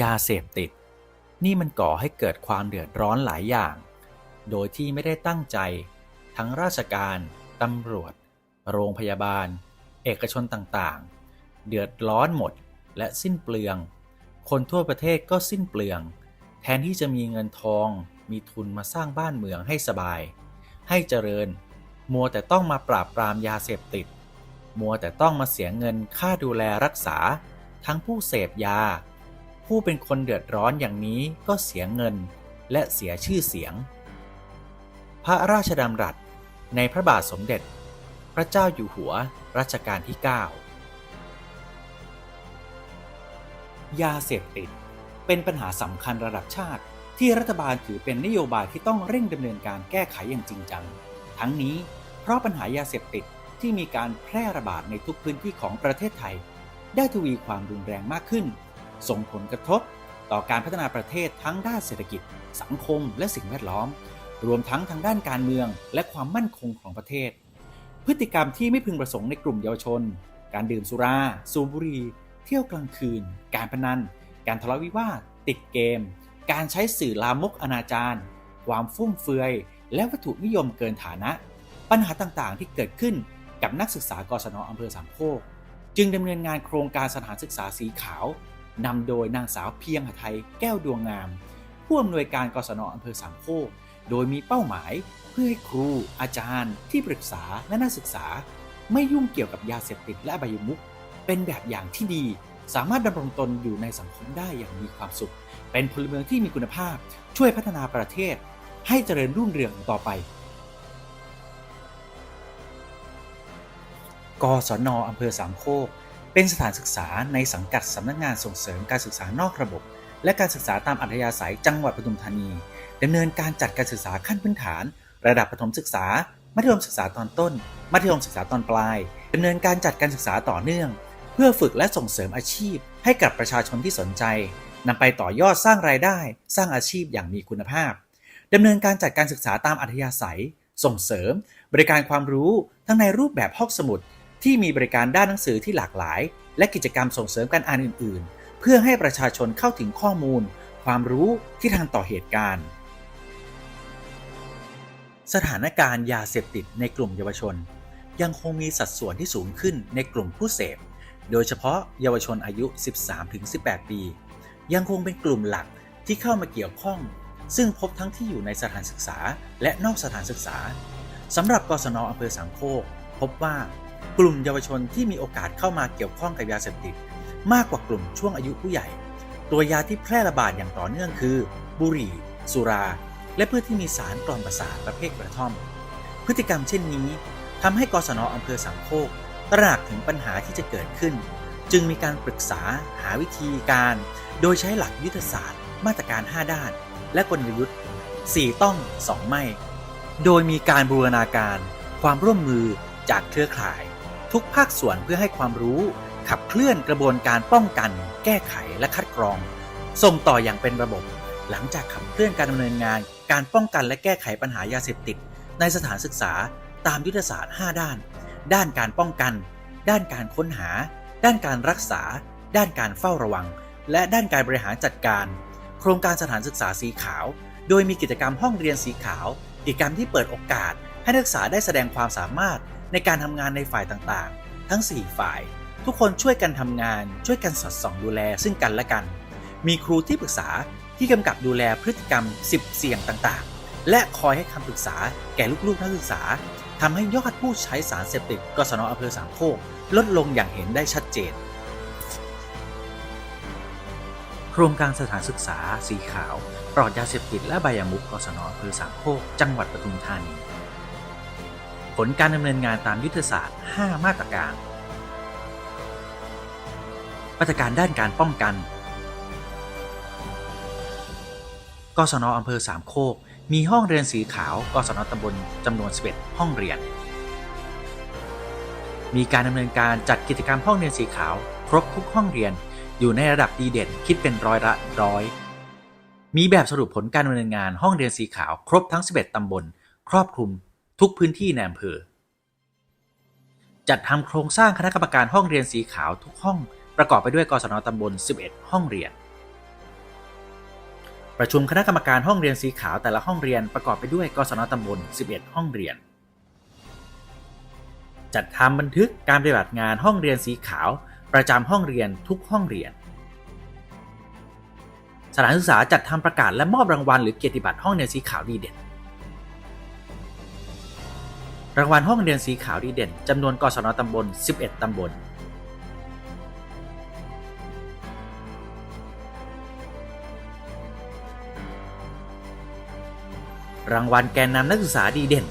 ยาเสพติด นี่มันก่อให้เกิดความเดือดร้อนหลายอย่าง โดยที่ไม่ได้ตั้งใจ ทั้งราชการ ตำรวจ โรงพยาบาล เอกชนต่างๆ เดือดร้อนหมดและสิ้นเปลือง คนทั่วประเทศก็สิ้นเปลือง แทนที่จะมีเงินทอง มีทุนมาสร้างบ้านเมืองให้สบาย ให้เจริญ มัวแต่ต้องมาปราบปรามยาเสพติด มัวแต่ต้องมาเสียเงินค่าดูแลรักษา ทั้งผู้เสพยา ผู้เป็นคนเดือดร้อนอย่างนี้ก็เสียเงินและเสียชื่อเสียง พระราชดำรัสในพระบาทสมเด็จ พระเจ้าอยู่หัวรัชกาลที่ 9 ยาเสพติดเป็นปัญหาสำคัญระดับชาติ ที่รัฐบาลถือเป็นนโยบายที่ต้องเร่งดำเนินการแก้ไขอย่างจริงจัง ทั้งนี้เพราะปัญหายาเสพติดที่มีการแพร่ระบาดในทุกพื้นที่ของประเทศไทย ได้ทวีความรุนแรงมากขึ้น ส่งผลกระทบต่อการพัฒนาประเทศทั้งด้านเศรษฐกิจ สังคม และสิ่งแวดล้อม รวมทั้งทางด้านการเมือง และความมั่นคงของประเทศ พฤติกรรมที่ไม่พึงประสงค์ในกลุ่มเยาวชน การดื่มสุรา สูบบุหรี่ เที่ยวกลางคืน การพนัน การทะเลาะวิวาท ติดเกม การใช้สื่อลามกอนาจารความฟุ่มเฟือย และวัตถุนิยมเกินฐานะ ปัญหาต่างๆ ที่เกิดขึ้นกับนักศึกษากศนอำเภอสามโคกจึงดำเนินงานโครงการสถานศึกษาสีขาว นำโดยนางสาวเพียงหไทยแก้วดวงงาม ผู้อำนวยการกศนอำเภอสามโคกโดยมีเป้าหมายเพื่อให้ครู อาจารย์ ที่ปรึกษาและนักศึกษา ไม่ยุ่งเกี่ยวกับยาเสพติดและอบายมุขเป็นแบบอย่างที่ดี สามารถดำรงตนอยู่ในสังคมได้อย่างมีความสุข เป็นพลเมืองที่มีคุณภาพ ช่วยพัฒนาประเทศ ให้เจริญรุ่งเรืองต่อไปกศนอำเภอสามโคก เป็นสถานศึกษาในสังกัดสำนักงานส่งเสริมการศึกษานอกระบบ และการศึกษาตามอัธยาศัยจังหวัดปทุมธานีดำเนินการจัดการศึกษาขั้นพื้นฐาน ระดับประถมศึกษา มัธยมศึกษาตอนต้น มัธยมศึกษาตอนปลายดำเนินการจัดการศึกษาต่อเนื่อง เพื่อฝึกและส่งเสริมอาชีพ ให้กับประชาชนที่สนใจนำไปต่อยอดสร้างรายได้ สร้างอาชีพอย่างมีคุณภาพดำเนินการจัดการศึกษาตามอัธยาศัย ส่งเสริม บริการความรู้ทั้งในรูปแบบห้องสมุด ที่มีบริการด้านหนังสือที่หลากหลาย และกิจกรรมส่งเสริมการอ่านอื่น ๆ เพื่อให้ประชาชนเข้าถึงข้อมูล ความรู้ที่ทันต่อเหตุการณ์ สถานการณ์ยาเสพติดในกลุ่มเยาวชน ยังคงมีสัดส่วนที่สูงขึ้นในกลุ่มผู้เสพ โดยเฉพาะเยาวชนอายุ 13-18 ปี ยังคงเป็นกลุ่มหลักที่เข้ามาเกี่ยวข้อง ซึ่งพบทั้งที่อยู่ในสถานศึกษา และนอกสถานศึกษาสำหรับกศนอำเภอสังโคกพบว่า กลุ่มเยาวชนที่มีโอกาสเข้ามาเกี่ยวข้องกับยาเสพติด มากกว่ากลุ่มช่วงอายุผู้ใหญ่ ตัวยาที่แพร่ระบาดอย่างต่อเนื่องคือ บุหรี่ สุรา และพืชที่มีสารกล่อมประสาทประเภทกระท่อม พฤติกรรมเช่นนี้ทำให้กศนอำเภอสังโคกตระหนักถึงปัญหาที่จะเกิดขึ้น จึงมีการปรึกษาหาวิธีการ โดยใช้หลักยุทธศาสตร์ มาตรการ 5 ด้าน และกลยุทธ์ 4 ต้อง 2 ไม่ โดยมีการบูรณาการ ความร่วมมือจากเครือข่าย ทุกภาคส่วนเพื่อให้ความรู้ ขับเคลื่อนกระบวนการป้องกัน แก้ไขและคัดกรอง ส่งต่ออย่างเป็นระบบ หลังจากขับเคลื่อนการดำเนินงาน การป้องกันและแก้ไขปัญหายาเสพติด ในสถานศึกษาตามยุทธศาสตร์ 5 ด้าน ด้านการป้องกัน ด้านการค้นหา ด้านการรักษา ด้านการเฝ้าระวัง และด้านการบริหารจัดการ โครงการสถานศึกษาสีขาว โดยมีกิจกรรมห้องเรียนสีขาว กิจกรรมที่เปิดโอกาสให้นักศึกษาได้แสดงความสามารถ ในการทำงานในฝ่ายต่างๆ ทั้ง 4 ฝ่าย ทุกคนช่วยกันทำงาน ช่วยกันสอดส่องดูแลซึ่งกันและกัน มีครูที่ปรึกษาที่กำกับดูแลพฤติกรรม 10 เสี่ยงต่างๆ และคอยให้คำปรึกษาแก่ลูกๆนักศึกษาทำให้ยอดผู้ใช้สารเสพติดกศนอำเภอสามโคกลดลงอย่างเห็นได้ชัดเจน โครงการสถานศึกษาสีขาว ปลอดยาเสพติดและใบยามุกกศนอำเภอสามโคกจังหวัดปทุมธานี ผลการดำเนินงานตามยุทธศาสตร์ 5 มาตรการ มาตรการด้านการป้องกัน กศนอำเภอสามโคก มีห้องเรียนสีขาว กศนตำบลจำนวน 11 ห้องเรียน มีการดำเนินการจัดกิจกรรมห้องเรียนสีขาว ครบทุกห้องเรียน อยู่ในระดับดีเด่นคิดเป็นร้อยละร้อยมีแบบสรุปผลการดำเนินงานห้องเรียนสีขาวครบทั้ง 11 ตำบล ครอบคลุม ทุกพื้นที่ในอำเภอ จัดทำโครงสร้างคณะกรรมการห้องเรียนสีขาวทุกห้องประกอบไปด้วยกศนตำบล 11 ห้องเรียน ประชุมคณะกรรมการห้องเรียนสีขาวแต่ละห้องเรียนประกอบไปด้วยกศนตำบล 11 ห้องเรียน จัดทำบันทึกการปฏิบัติงานห้องเรียนสีขาว ประจำห้องเรียนทุกห้องเรียน สถานศึกษาจัดทำประกาศและมอบรางวัลหรือเกียรติบัตรห้องเรียนสีขาวดีเด่น รางวัลห้องเรียนสีขาวดีเด่นจำนวนกศนตำบล 11 ตำบลรางวัลแกนนำนักศึกษาดีเด่น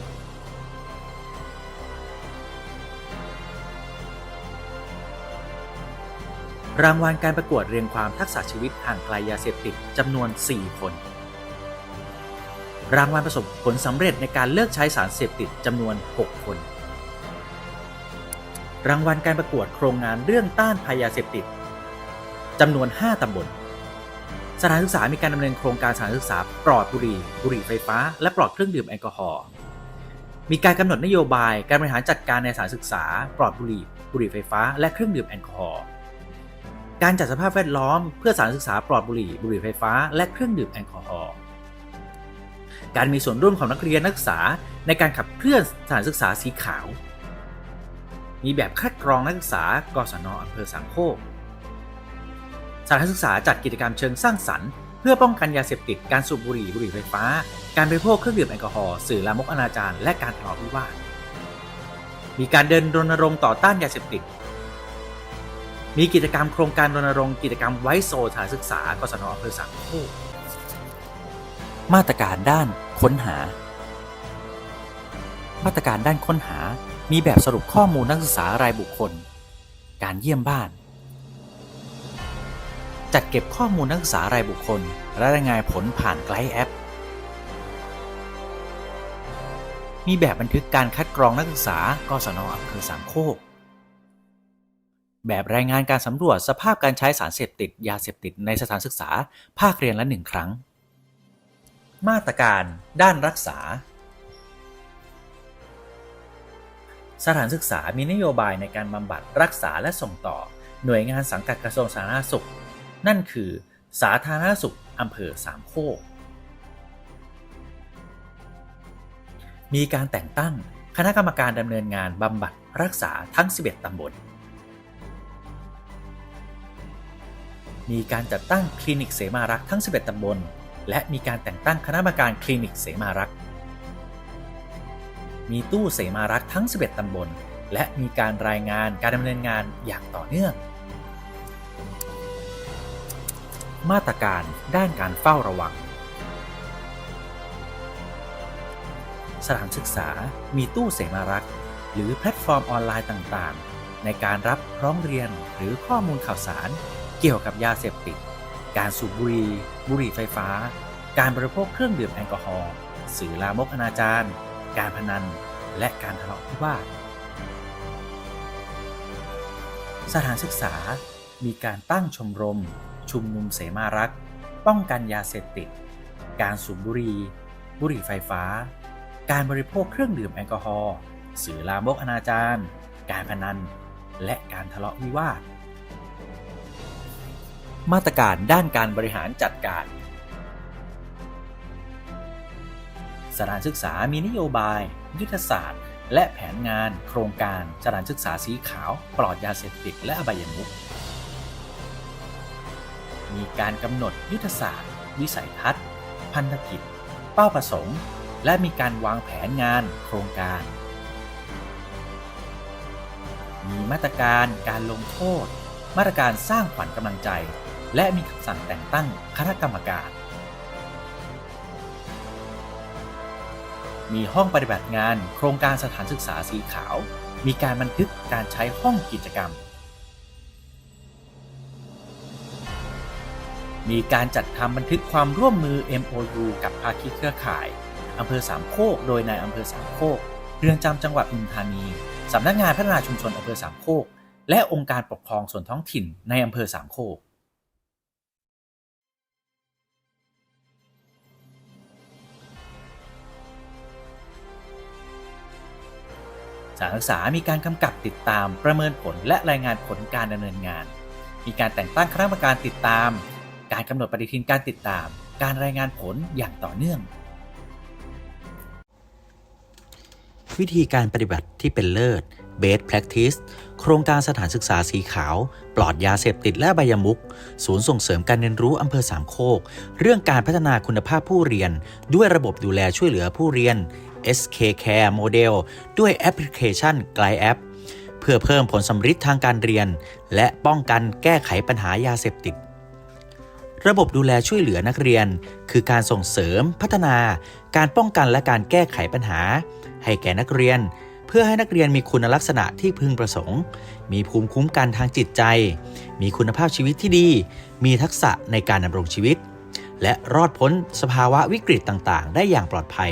รางวัลการประกวดเรียงความทักษะชีวิตห่างไกลยาเสพติดจำนวน 4 คน รางวัลประสบผลสำเร็จในการเลิกใช้สารเสพติดจำนวน 6 คน รางวัลการประกวดโครงงานเรื่องต้านภัยยาเสพติดจำนวน 5ตำบล สถานศึกษามีการดำเนินโครงการสถานศึกษาปลอดบุหรี่บุหรี่ไฟฟ้า และปลอดเครื่องดื่มแอลกอฮอล์ มีการกำหนดนโยบายการบริหารจัดการในสถานศึกษา ปลอดบุหรี่บุหรี่ไฟฟ้า และเครื่องดื่มแอลกอฮอล์ การจัดสภาพแวดล้อมเพื่อสถานศึกษาปลอดบุหรี่บุหรี่ไฟฟ้า และเครื่องดื่มแอลกอฮอล์ การมีส่วนร่วมของนักเรียนนักศึกษาในการขับเคลื่อนสถานศึกษาสีขาว มีแบบคัดกรองนักศึกษากศนอำเภอสามโคกสถานศึกษาจัดกิจกรรมเชิงสร้างสรรค์เพื่อป้องกันยาเสพติดการสูบบุหรี่บุหรี่ไฟฟ้า การบริโภคเครื่องดื่มแอลกอฮอล์สื่อลามกอนาจารและการทะเลาะวิวาทมีการเดินรณรงค์ต่อต้านยาเสพติด มีกิจกรรมโครงการรณรงค์กิจกรรมไว้โซสถานศึกษากศนอำเภอสามโคกมาตรการด้าน ค้นหา มาตรการด้านค้นหามีแบบสรุปข้อมูลนักศึกษารายบุคคล การเยี่ยมบ้าน จัดเก็บข้อมูลนักศึกษารายบุคคล และรายงานผลผ่านไกด์แอป มีแบบบันทึกการคัดกรองนักศึกษากศนอำเภอสามโคก แบบรายงานการสำรวจสภาพการใช้สารเสพติด ยาเสพติดในสถานศึกษาภาคเรียนละหนึ่งครั้ง มาตรการด้านรักษา สถานศึกษามีนโยบายในการบำบัดรักษาและส่งต่อหน่วยงานสังกัดกระทรวงสาธารณสุข นั่นคือ สาธารณสุขอำเภอสามโคก มีการแต่งตั้งคณะกรรมการดำเนินงานบำบัดรักษาทั้ง 11 ตำบล มีการจัดตั้งคลินิกเสมารักษ์ทั้ง 11 ตำบล และมีการแต่งตั้งคณะกรรมการคลินิกเสมารักษ์ มีตู้เสมารักษ์ทั้ง 11 ตำบล และมีการรายงานการดำเนินงานอย่างต่อเนื่อง มาตรการด้านการเฝ้าระวัง สถานศึกษามีตู้เสมารักษ์ หรือแพลตฟอร์มออนไลน์ต่างๆ ในการรับร้องเรียนหรือข้อมูลข่าวสารเกี่ยวกับยาเสพติด การสูบบุหรี่บุหรี่ไฟฟ้า การบริโภคเครื่องดื่มแอลกอฮอล์สื่อลามกอนาจารการพนัน และการทะเลาะวิวาทสถานศึกษามีการตั้งชมรม ชุมนุมเสมารักษ์ ป้องกันยาเสพติด การสูบบุหรี่บุหรี่ไฟฟ้า การบริโภคเครื่องดื่มแอลกอฮอล์สื่อลามกอนาจารการพนัน และการทะเลาะวิวาท มาตรการด้านการบริหารจัดการ สถานศึกษามีนโยบาย ยุทธศาสตร์ และแผนงาน โครงการสถานศึกษาสีขาว ปลอดยาเสพติดและอบายมุขมีการกำหนดยุทธศาสตร์ วิสัยทัศน์ พันธกิจ เป้าประสงค์ และมีการวางแผนงาน โครงการ มีมาตรการการลงโทษ มาตรการสร้างขวัญกำลังใจ และมีคำสั่งแต่งตั้งคณะกรรมการ มีห้องปฏิบัติงานโครงการสถานศึกษาสีขาว มีการบันทึกการใช้ห้องกิจกรรม มีการจัดทำบันทึกความร่วมมือ MOU กับภาคีเครือข่ายอำเภอสามโคก โดยนายอำเภอสามโคก เรือนจำจังหวัดปทุมธานี สำนักงานพัฒนาชุมชนอำเภอสามโคก และองค์การปกครองส่วนท้องถิ่นในอำเภอสามโคก สารศึกษามีการกำกับติดตามประเมินผลและรายงานผลการดำเนินงาน มีการแต่งตั้งคณะกรรมการติดตาม การกำหนดปฏิทินการติดตาม การรายงานผลอย่างต่อเนื่อง วิธีการปฏิบัติที่เป็นเลิศ Best Practice โครงการสถานศึกษาสีขาว ปลอดยาเสพติดและใบายมุก ศูนย์ส่งเสริมการเรียนรู้อำเภอสามโคก เรื่องการพัฒนาคุณภาพผู้เรียน ด้วยระบบดูแลช่วยเหลือผู้เรียน SK Care Model ด้วยแอปพลิเคชัน g l i App เพื่อเพิ่มผลสำฤทธิ์ทางการเรียน และป้องกันแก้ไขปัญหายาเสพติดระบบดูแลช่วยเหลือนักเรียน คือการส่งเสริมพัฒนา การป้องกันและการแก้ไขปัญหา ให้แก่นักเรียน เพื่อให้นักเรียนมีคุณลักษณะที่พึงประสงค์ มีภูมิคุ้มกันทางจิตใจ มีคุณภาพชีวิตที่ดี มีทักษะในการดำรงชีวิต และรอดพ้นสภาวะวิกฤตต่างๆ ได้อย่างปลอดภัย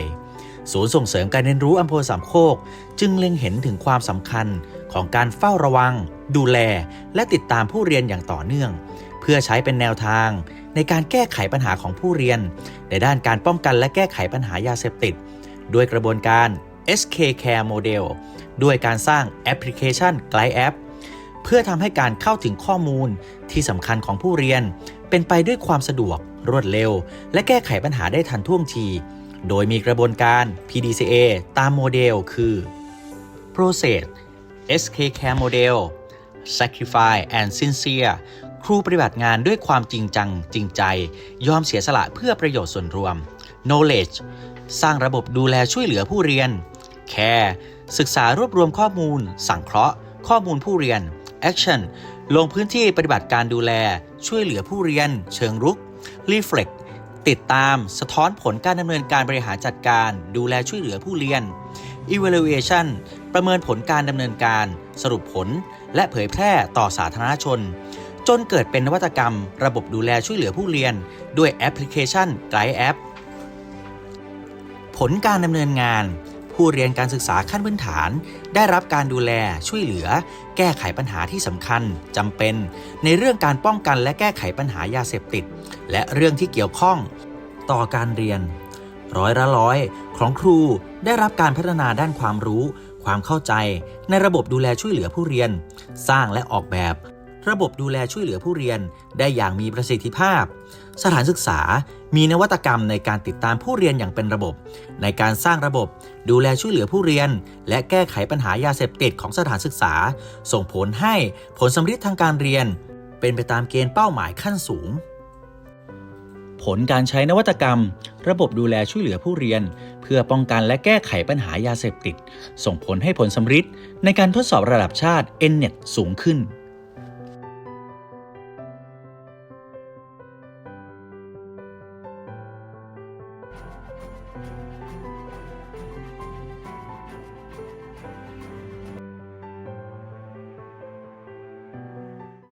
ศูนย์ส่งเสริมการเรียนรู้อำเภอสามโคก จึงเล็งเห็นถึงความสำคัญของการเฝ้าระวัง ดูแล และติดตามผู้เรียนอย่างต่อเนื่อง เพื่อใช้เป็นแนวทาง ในการแก้ไขปัญหาของผู้เรียน ในด้านการป้องกันและแก้ไขปัญหายาเสพติด ด้วยกระบวนการ SK Care Model ด้วยการสร้างแอปพลิเคชัน g l i App เพื่อทำให้การเข้าถึงข้อมูลที่สำคัญของผู้เรียน เป็นไปด้วยความสะดวก รวดเร็ว และแก้ไขปัญหาได้ทันท่วงที โดยมีกระบวนการ PDCA ตามโมเดล คือ Process SK Care Model Sacrifice and Sincere ครูปฏิบัติงานด้วยความจริงจังจริงใจ ยอมเสียสละเพื่อประโยชน์ส่วนรวม Knowledge สร้างระบบดูแลช่วยเหลือผู้เรียน Care ศึกษารวบรวมข้อมูล สังเคราะห์ ข้อมูลผู้เรียน Action ลงพื้นที่ปฏิบัติการดูแล ช่วยเหลือผู้เรียน เชิงรุก Reflect ติดตามสะท้อนผลการดำเนินการบริหารจัดการ ดูแลช่วยเหลือผู้เรียน Evaluation ประเมินผลการดำเนินการ สรุปผล และเผยแพร่ต่อสาธารณชน จนเกิดเป็นนวัตกรรม ระบบดูแลช่วยเหลือผู้เรียน ด้วยแอปพลิเคชัน Guide App ผลการดำเนินงาน ผู้เรียนการศึกษาขั้นพื้นฐาน ได้รับการดูแลช่วยเหลือ แก้ไขปัญหาที่สำคัญจำเป็น ในเรื่องการป้องกันและแก้ไขปัญหายาเสพติด และเรื่องที่เกี่ยวข้อง ต่อการเรียน ร้อยละร้อยของครูได้รับการพัฒนาด้านความรู้ ความเข้าใจ ในระบบดูแลช่วยเหลือผู้เรียน สร้างและออกแบบ ระบบดูแลช่วยเหลือผู้เรียนได้อย่างมีประสิทธิภาพ สถานศึกษามีนวัตกรรมในการติดตามผู้เรียนอย่างเป็นระบบ ในการสร้างระบบ ดูแลช่วยเหลือผู้เรียน และแก้ไขปัญหายาเสพติดของสถานศึกษา ส่งผลให้ผลสำฤทธิ์ทางการเรียน เป็นไปตามเกณฑ์เป้าหมายขั้นสูง ผลการใช้นวัตกรรม ระบบดูแลช่วยเหลือผู้เรียน เพื่อป้องกันและแก้ไขปัญหายาเสพติด ส่งผลให้ผลสำฤทธิ์ในการทดสอบระดับชาติ NNET สูงขึ้น